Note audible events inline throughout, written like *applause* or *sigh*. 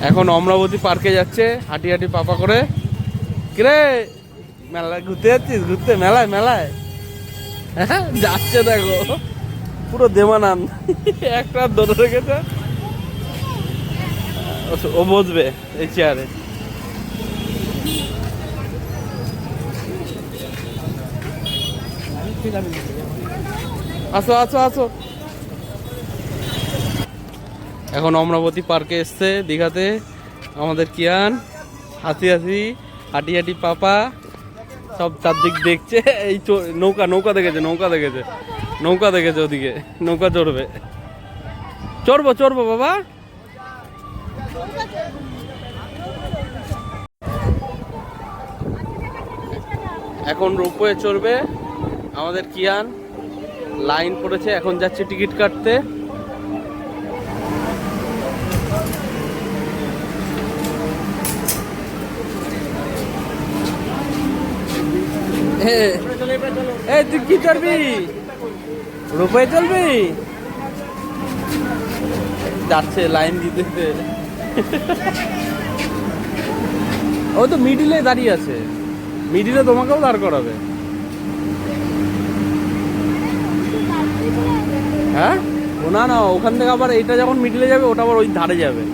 এখন অমরাবতী পার্কে যাচ্ছে হাঁটি হাঁটি পাপা করে। কিরে মেলায় ঘুরতে যাচ্ছিস? ঘুরতে? মেলায় মেলায়? হ্যাঁ, যাচ্ছে দেখো। পুরো দেমানান একটা ধরে রেখেছে। ও- বসবে এই চেয়ারে আসো আসো আসো। এখন অমরাবতী পার্কে এসছে, দীঘাতে। আমাদের কিয়ান, হাসি হাসি, হাঁটি হাঁটি পাপা, সব চারদিক দেখছে। এই নৌকা নৌকা দেখেছে নৌকা দেখেছে। নৌকা দেখেছে ওদিকে, নৌকা চড়বে। চড়বো চড়বো বাবা। এখন রোপওয়ে চড়বে। আমাদের কিয়ান, লাইন পড়েছে, এখন যাচ্ছে টিকিট কাটতে। এই তুই কি রোপওয়ে চলবি? যাচ্ছে, লাইন দিতে দিতে। ও তো মিডিলে দাঁড়িয়ে আছে। মিডিলে তোমাকেও দাঁড় করাবে। হ্যাঁ? ও, না না, ওখান থেকে আবার এইটা যখন মিডিলে যাবে, ওটা আবার ওই ধারে যাবে।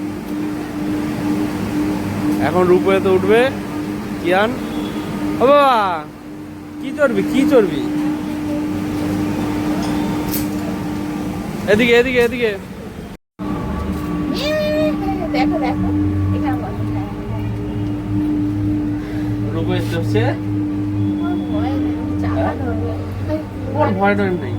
এখন রূপে তো উঠবে। কিয়ান? বাবা! কি চড়বি কি চড়বি এদিকে এদিকে এদিকে। দেখো দেখো এখানে চড়ছে ওর ভয় ডর নেই।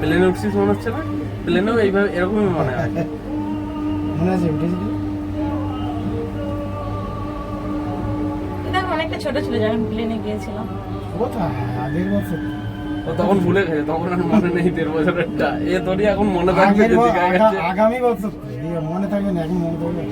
প্লেনে উঠছিস মনে হচ্ছে না? প্লেনেও এইভাবে এরকমই মনে হয়। মনে আছে অনেকটা ছোট ছিল যখন প্লেনে গিয়েছিলাম। কোথায়? আগের বছর। ও তখন ভুলে গেছে তখন আর মনে নেই দেড় বছরেরটা। এ তোরই এখন মনে থাকবে আগামী বছর। মনে থাকবে না এখন মনে থাকবে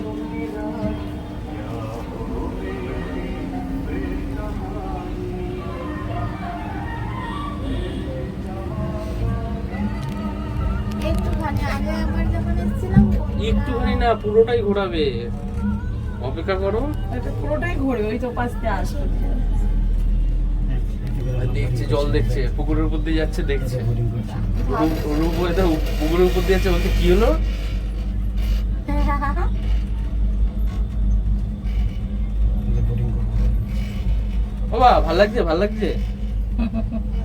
একটুখানি না পুরোটাই ঘোরাবে। অপেক্ষা করো। পুরোটাই ঘুরবে ওই তো পাশ আসবে। দেখছে জল দেখছে পুকুরের উপর দিয়ে যাচ্ছে দেখছে। রূপ- পুকুরের উপর দিয়ে যাচ্ছে বলছে কি হলো? *laughs* বাবা ভালো লাগছে ভালো লাগছে? *laughs*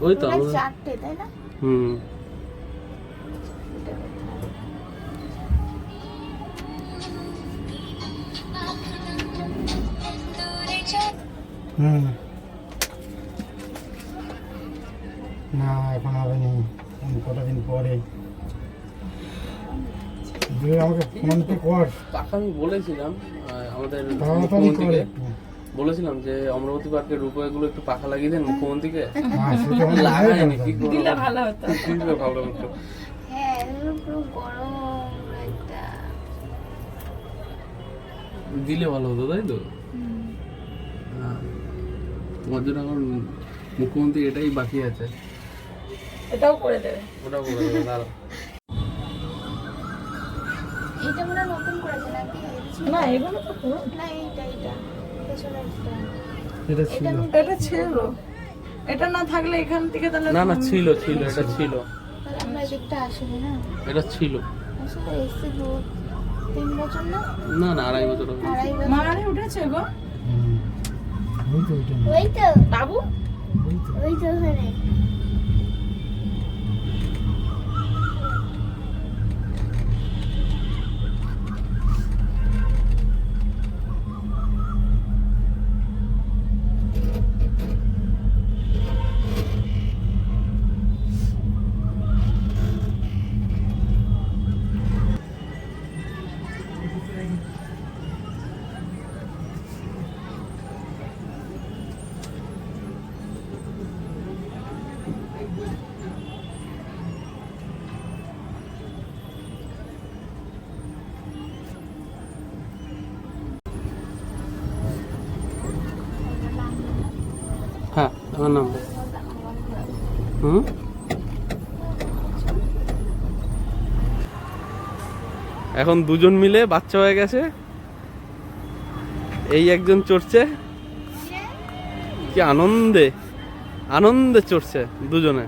ওই তো চারটে তাই না? হুম। হুম। না এখন হবে নি। কটা দিন পরে? আমাকে ফোন কর। তাকে আমি বলেছিলাম। আমাদের মুখ্যমন্ত্রীকে বলেছিলাম যে অমরাবতী পার্কের রূপয়ে গুলো একটু পাখা লাগিয়ে দেন মুখ্যমন্ত্রীকে। সেটা আমার লাগায়নি কি করব? দিলে ভালো হতো। ভালো হতো? হ্যাঁ দিলে ভালো হতো তাই তো। তোমার জন্য এখন মুখ্যমন্ত্রী এটাই বাকি আছে। এটাও করে দেবে। ওটা বলে দেবে দাঁড়াও। এটা মনে নতুন করেছে নাকি? না এগুলো তো পুরো। না এইটা এইটা। এটা ছিল। এটা ছিল। এটা না থাকলে এখান থেকে তাহলে না না ছিল ছিল এটা ছিল। আমরা এদিকটা আসিনি না? এটা ছিল। আসলে এসছি দু তিন বছর না? না না আড়াই বছর হবে। আড়াই বছর। মারানি উঠেছে গো। ওই তো। ওইটা ওই তো বাবু? ওই তো ওই তো ওখানে। আমার হুম? এখন দুজন মিলে বাচ্চা হয়ে গেছে। এই একজন চড়ছে। কি আনন্দে আনন্দে চড়ছে দুজনে।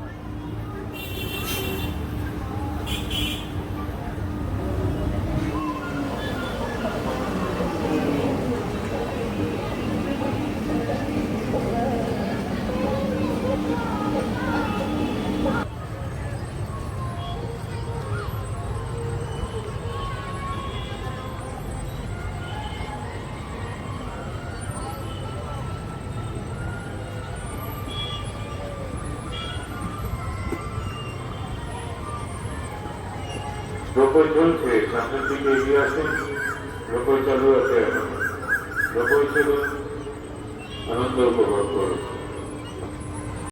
রোপই চলছে, সামনের দিকে এগিয়ে আসুন। লোকই চালু আছে এখন। লোকই চলুন, আনন্দ উপভোগ করুন।